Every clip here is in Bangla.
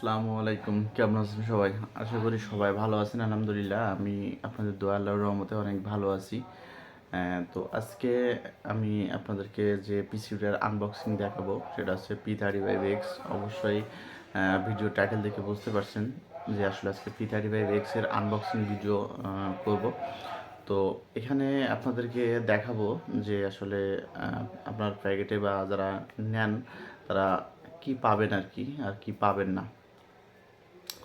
আসসালামু আলাইকুম। কেমন আছেন সবাই? আশা করি সবাই ভালো আছেন, আলহামদুলিল্লাহ। আমি আপনাদের দোয়া আল্লাহর রহমতে অনেক ভালো আছি। তো আজকে আমি আপনাদেরকে যে পিসিটার আনবক্সিং দেখাবো, সেটা হচ্ছে পি থার্টি ফাইভ এক্স অবশ্যই ভিডিও টাইটেল দেখে বুঝতে পারছেন যে আসলে আজকে পি থার্টি ফাইভ এক্সের আনবক্সিং ভিডিও করব। তো এখানে আপনাদেরকে দেখাবো যে আসলে আপনার প্যাকেটে বা যারা নেন, তারা কি পাবেন আর কি আর কি পাবেন না।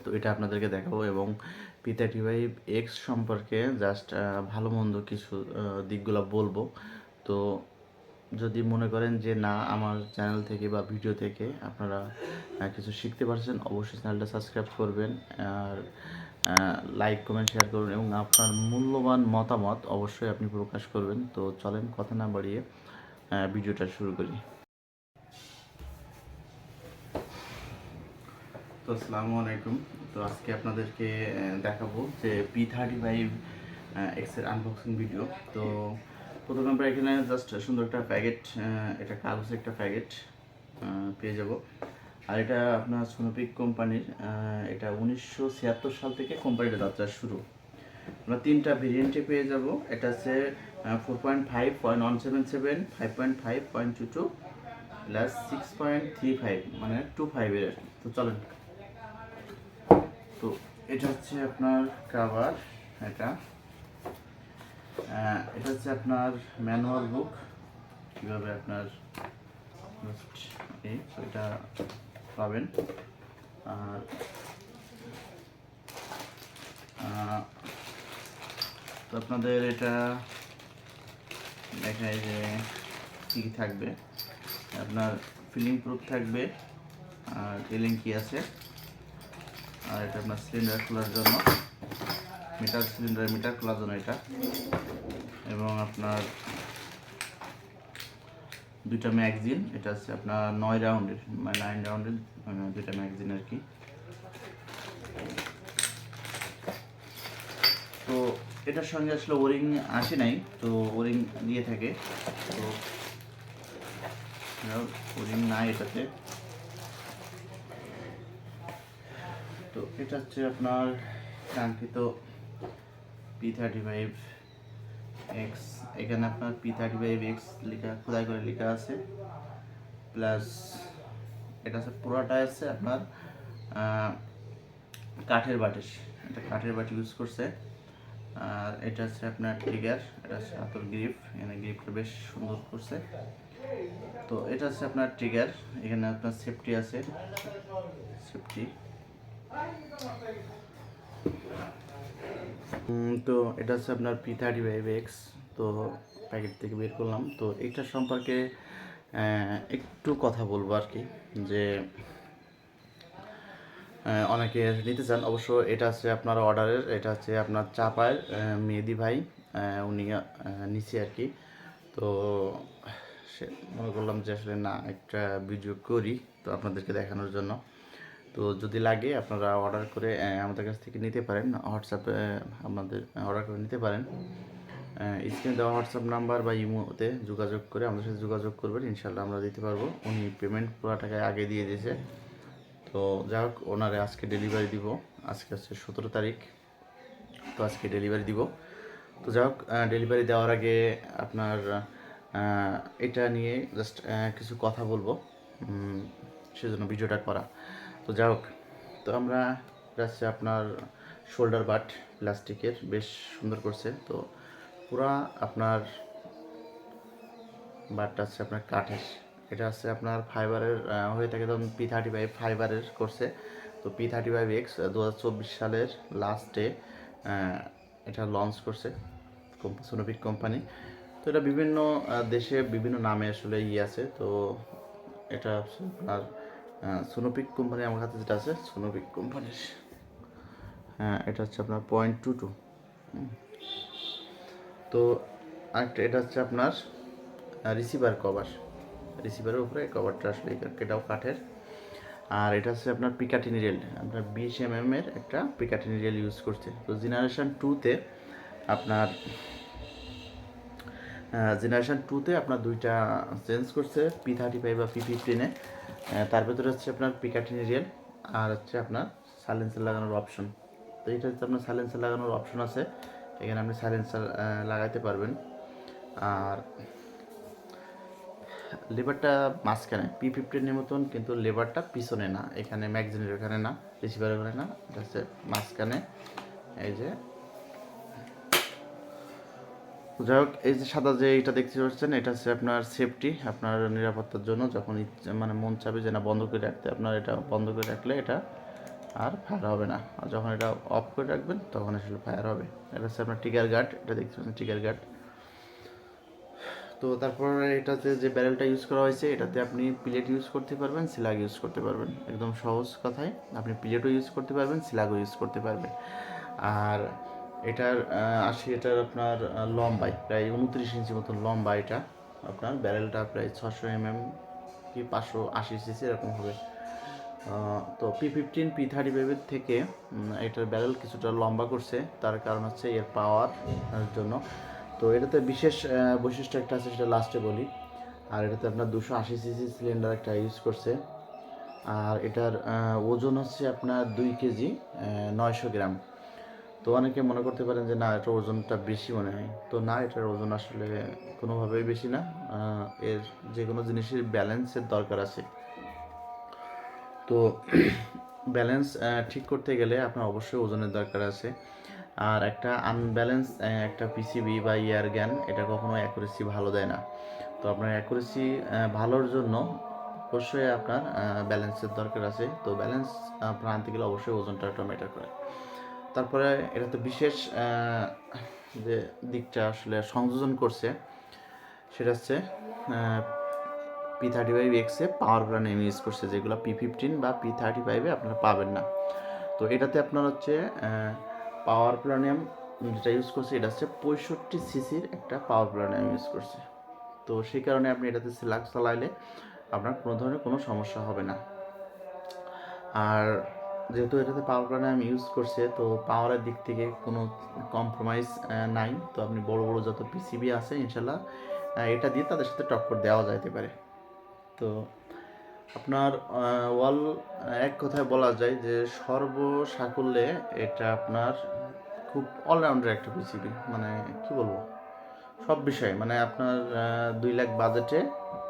তো এটা আপনাদেরকে দেখাবো এবং পি থার্টি ফাইভ এক্স সম্পর্কে জাস্ট ভালো মন্দ কিছু দিকগুলো বলব। তো যদি মনে করেন যে না, আমার চ্যানেল থেকে বা ভিডিও থেকে আপনারা কিছু শিখতে পারছেন, অবশ্যই চ্যানেলটা সাবস্ক্রাইব করবেন আর লাইক কমেন্ট শেয়ার করবেন এবং আপনার মূল্যবান মতামত অবশ্যই আপনি প্রকাশ করবেন। তো চলেন, কথা না বাড়িয়ে ভিডিওটা শুরু করি। তো আসসালামু আলাইকুম। তো আজকে আপনাদেরকে দেখাবো যে পি থার্টি ফাইভ এক্সের আনবক্সিং ভিডিও তো প্রথমে আমরা এখানে জাস্ট সুন্দর একটা প্যাকেট এটা কাগজের একটা প্যাকেট পেয়ে যাব। আর এটা আপনার সোনোপিক কোম্পানির এটা উনিশশো ছিয়াত্তর সাল থেকে কোম্পানিটা যাত্রা শুরু। আমরা তিনটা ভেরিয়েন্টে পেয়ে যাব। এটা হচ্ছে four point five point one seven seven five point five point two two plus six point three five মানে টু ফাইভের তো চলেন। তো এটা হচ্ছে আপনার কাভার এটা। এটা হচ্ছে আপনার ম্যানুয়াল বুক কীভাবে আপনার এটা পাবেন। আর তো আপনাদের এটা দেখায় যে কী কী থাকবে। আপনার ফিলিং প্রুফ থাকবে, আর এলিং কি আছে? আর এটা আপনার সিলিন্ডার খোলার জন্য। মিটার সিলিন্ডার মিটার খোলার জন্য এটা। এবং আপনার দুইটা ম্যাগজিন এটা হচ্ছে আপনার নয় রাউন্ডের মানে নাইন রাউন্ডের মানে দুইটা ম্যাগজিন আর কি। তো এটার সঙ্গে আসলে ওরিং আসে নাই, তো ওরিং দিয়ে থাকে। তো ওরিং নাই এটাতে। তো এটা হচ্ছে আপনার কাঙ্ক্ষিত পি থার্টি ফাইভ এক্স এখানে আপনার পি থার্টি ফাইভ এক্স লেখা, খোদাই করে লেখা আছে। প্লাস এটা হচ্ছে পুরোটা আছে আপনার কাঠের বাটি এটা কাঠের বাটি ইউজ করছে। আর এটা হচ্ছে আপনার ট্রিগার এটা হচ্ছে হাতল গ্রিপ এখানে গ্রিপটা বেশ সুন্দর করছে। তো এটা হচ্ছে আপনার ট্রিগার এখানে আপনার সেফটি আছে। সেফটি তো এটা হচ্ছে আপনার পি থার্টি ফাইভ এক্স তো প্যাকেট থেকে বের করলাম। তো এটা সম্পর্কে একটু কথা বলব আর কি, যে অনেকে নিতে চান। অবশ্য এটা হচ্ছে আপনার অর্ডারের এটা হচ্ছে আপনার চাপায় মেহেদি ভাই উনি নিচে আর কি। তো সে মনে করলাম যে আসলে না, একটা ভিডিও করি তো আপনাদেরকে দেখানোর জন্য। তো যদি লাগে আপনারা অর্ডার করে আমাদের কাছ থেকে নিতে পারেন। হোয়াটসঅ্যাপে আমাদের অর্ডার করে নিতে পারেন। স্ক্রিনে দেওয়া হোয়াটসঅ্যাপ নাম্বার বা ইমোতে যোগাযোগ করে আমাদের সাথে যোগাযোগ করবেন। ইনশাল্লাহ আমরা দিতে পারব। উনি পেমেন্ট পুরো টাকায় আগে দিয়ে দিয়েছে। তো যাই হোক, ওনারে আজকে ডেলিভারি দিব। আজকে হচ্ছে সতেরো তারিখ। তো আজকে ডেলিভারি দিব। তো যাই হোক ডেলিভারি দেওয়ার আগে আপনার এটা নিয়ে জাস্ট কিছু কথা বলব। সেজন্য ভিডিওটা করা। তো যাই হোক, তো আমরা হচ্ছে আপনার শোল্ডার বাট প্লাস্টিকের বেশ সুন্দর করছে। তো পুরা আপনার বাটটা হচ্ছে আপনার কাঠের, এটা হচ্ছে আপনার ফাইবারের হয়ে থাকে তখন পি থার্টি ফাইভ ফাইবারের করছে তো পি থার্টি ফাইভ এক্স দু হাজার চব্বিশ সালের লাস্টে এটা লঞ্চ করছে সোনোপিক কোম্পানি তো এটা বিভিন্ন দেশে বিভিন্ন নামে আসলে ইয়ে আছে। তো এটা আপনার সোনোপিক কোম্পানি আমার কাছে যেটা আছে সোনোপিক কোম্পানির হ্যাঁ এটা হচ্ছে আপনার পয়েন্ট টু টু তো আরেকটা এটা হচ্ছে আপনার রিসিভার কভার রিসিভারের উপরে কভারটা আসলে এটা- এটাও কাঠের। আর এটা হচ্ছে আপনার পিকাটিনি রেল আপনার বিশ এম এম এর একটা পিকাটিনি রেল ইউজ করছে। তো জেনারেশান টুতে আপনার জেনারেশান টুতে আপনার দুইটা চেঞ্জ করছে পি থার্টি ফাইভ বা পি ফিফটিনে তার ভেতরে হচ্ছে আপনার পিকাটিনি রেল আর হচ্ছে আপনার সাইলেন্সার লাগানোর অপশন। তো এটা হচ্ছে আপনার সাইলেন্সার লাগানোর অপশন আছে। এখানে আপনি সাইলেন্সার লাগাইতে পারবেন। আর লেবারটা মাঝখানে পি ফিফটিনের মতন, কিন্তু লেবারটা পিছনে না। এখানে ম্যাগজিনের ওখানে না রিসিভার ওখানে না। এটা হচ্ছে মাঝখানে, এই যে যাই হোক, এই যে সাদা যে এটা দেখতে পাচ্ছেন, এটা হচ্ছে আপনার সেফটি আপনার নিরাপত্তার জন্য যখন মানে মন চাবে যে না, বন্ধ করে রাখতে, আপনার এটা বন্ধ করে রাখলে এটা আর ফায়ার হবে না। আর যখন এটা অফ করে রাখবেন, তখন আসলে ফায়ার হবে। এটা হচ্ছে আপনার টিকার গার্ড এটা দেখতে পাচ্ছেন টিকার গার্ড তো তারপর এটাতে যে ব্যারেলটা ইউজ করা হয়েছে, এটাতে আপনি প্লেট ইউজ করতে পারবেন সিলাগ ইউজ করতে পারবেন। একদম সহজ কথায় আপনি প্লেটও ইউজ করতে পারবেন সিলাগও ইউজ করতে পারবেন। আর এটার আসি এটার আপনার লম্বাই, প্রায় উনত্রিশ ইঞ্চি মতন লম্বা এটা, আপনার ব্যারেলটা প্রায় ছশো এমএম কি পাঁচশো আশি সিসি এরকম হবে। তো পি ফিফটিন পি থার্টি ফাইভের থেকে এটার ব্যারেল কিছুটা লম্বা করছে, তার কারণ হচ্ছে এর পাওয়ার জন্য। তো এটাতে বিশেষ বৈশিষ্ট্য একটা আছে, সেটা লাস্টে বলি। আর এটাতে আপনার দুশো আশি সিসি সিলিন্ডার একটা ইউজ করছে। আর এটার ওজন হচ্ছে আপনার দুই কেজি নয়শো গ্রাম। তো অনেকে মনে করতে পারেন যে, না, এটার ওজনটা বেশি মনে হয়। তো না, এটার ওজন আসলে কোনোভাবেই বেশি না। এর যে কোনো জিনিসের ব্যালেন্সের দরকার আছে। তো ব্যালেন্স ঠিক করতে গেলে আপনার অবশ্যই ওজনের দরকার আছে। আর একটা আনব্যালেন্স একটা পিসিবি বা ইয়ার জ্ঞান, এটা কখনো অ্যাকুরেসি ভালো দেয় না। তো আপনার অ্যাকুরেসি ভালোর জন্য অবশ্যই আপনার ব্যালেন্সের দরকার আছে। তো ব্যালেন্স আপনার আনতে গেলে অবশ্যই ওজনটা একটা ম্যাটার করে। তারপরে এটা তো বিশেষ যে দিকটা আসলে সংযোজন করছে, সেটা হচ্ছে পি থার্টি ফাইভ এক্সে পাওয়ার প্ল্যান এম ইউজ করছে, যেগুলো পি ফিফটিন বা পি থার্টি ফাইভে আপনারা পাবেন না। তো এটাতে আপনার হচ্ছে পাওয়ার প্ল্যানিয়াম যেটা ইউজ করছে, এটা হচ্ছে পঁয়ষট্টি সিসির একটা পাওয়ার প্ল্যানিয়াম ইউজ করছে। তো সেই কারণে আপনি এটাতে সিলাক্স চালাইলে আপনার কোনো ধরনের কোনো সমস্যা হবে না। আর যেহেতু এটাতে পাওয়ার প্ল্যানে আমি ইউজ করছে, তো পাওয়ারের দিক থেকে কোনো কম্প্রোমাইজ নাই। তো আপনি বড় বড় যত পিসিবি আছে, ইনশাল্লাহ এটা দিয়ে তাদের সাথে টক্কর দেওয়া যাইতে পারে। তো আপনার ওয়াল এক কথায় বলা যায় যে সর্বসাকুল্যে এটা আপনার খুব অলরাউন্ডার একটা পিসিবি মানে কি বলব? সব বিষয়ে। মানে আপনার দুই লাখ বাজেটে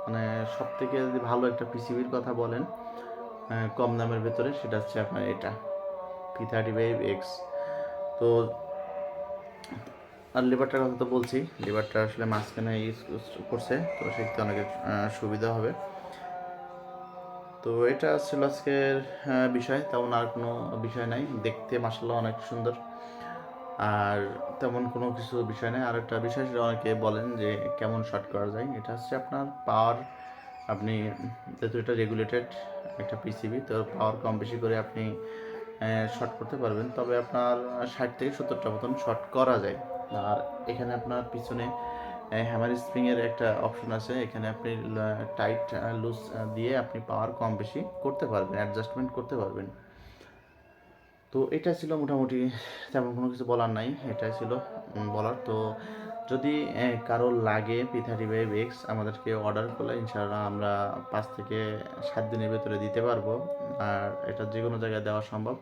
মানে সব থেকে যদি ভালো একটা পিসিবির কথা বলেন কম দামের ভেতরে, সেটা হচ্ছে আপনার এটা পি থার্টি ফাইভ এক্স তো, আর লিভারটার কথা তো বলছি লিভারটা আসলে মাঝখানে ইউজ করছে, তো সেক্ষেত্রে অনেক সুবিধা হবে। তো এটা ছিল আজকের বিষয়, তেমন আর কোনো বিষয় নাই। দেখতে মাসাল্লাহ অনেক সুন্দর। আর তেমন কোনো কিছু বিষয় নেই। আর একটা বিষয় সেটা অনেকে বলেন যে কেমন শর্ট করা যায়, এটা হচ্ছে আপনার পাওয়ার আপনি যেহেতু এটা রেগুলেটেড একটা পিসিবি তো পাওয়ার কম বেশি করে আপনি শর্ট করতে পারবেন। তবে আপনার ষাট থেকে সত্তরটা মতন শর্ট করা যায়। আর এখানে আপনার পিছনে হ্যামার স্প্রিংয়ের একটা অপশন আছে। এখানে আপনি টাইট লুজ দিয়ে আপনি পাওয়ার কম বেশি করতে পারবেন অ্যাডজাস্টমেন্ট করতে পারবেন। তো এটা ছিল মোটামুটি, তেমন কোনো কিছু বলার নাই। এটাই ছিল বলার। তো যদি কারও লাগে পি থার্টি ফাইভ এক্স আমাদেরকে অর্ডার করলে ইনশাআল্লাহ আমরা পাঁচ থেকে সাত দিনের ভেতরে দিতে পারব। আর এটা যে কোনো জায়গায় দেওয়া সম্ভব।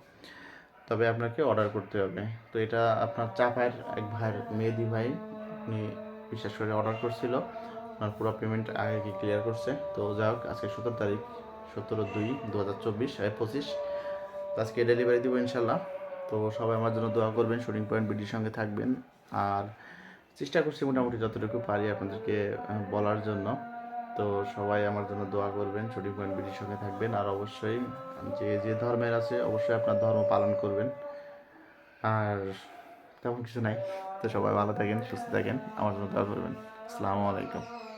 তবে আপনাকে অর্ডার করতে হবে। তো এটা আপনার চাপায়ের এক ভাইয়ের মেহেদি ভাই, উনি বিশেষ করে অর্ডার করছিল। আপনার পুরো পেমেন্ট আগে কি ক্লিয়ার করছে। তো যাই হোক, আজকে সতেরো তারিখ, সতেরো দুই দু হাজার চব্বিশ পঁচিশ। তো আজকে ডেলিভারি দেবো ইনশাল্লাহ তো সবাই আমার জন্য দোয়া করবেন শুটিং পয়েন্ট বিডির সঙ্গে থাকবেন। আর চেষ্টা করছি মোটামুটি যতটুকু পারি আপনাদেরকে বলার জন্য। তো সবাই আমার জন্য দোয়া করবেন, সঠিক পয়েন্ট বিধির সঙ্গে থাকবেন। আর অবশ্যই যে যে ধর্মের আছে, অবশ্যই আপনার ধর্ম পালন করবেন। আর তেমন কিছু নাই। তো সবাই ভালো থাকেন, সুস্থ থাকেন। আমার জন্য দোয়া করবেন। আসসালামু আলাইকুম।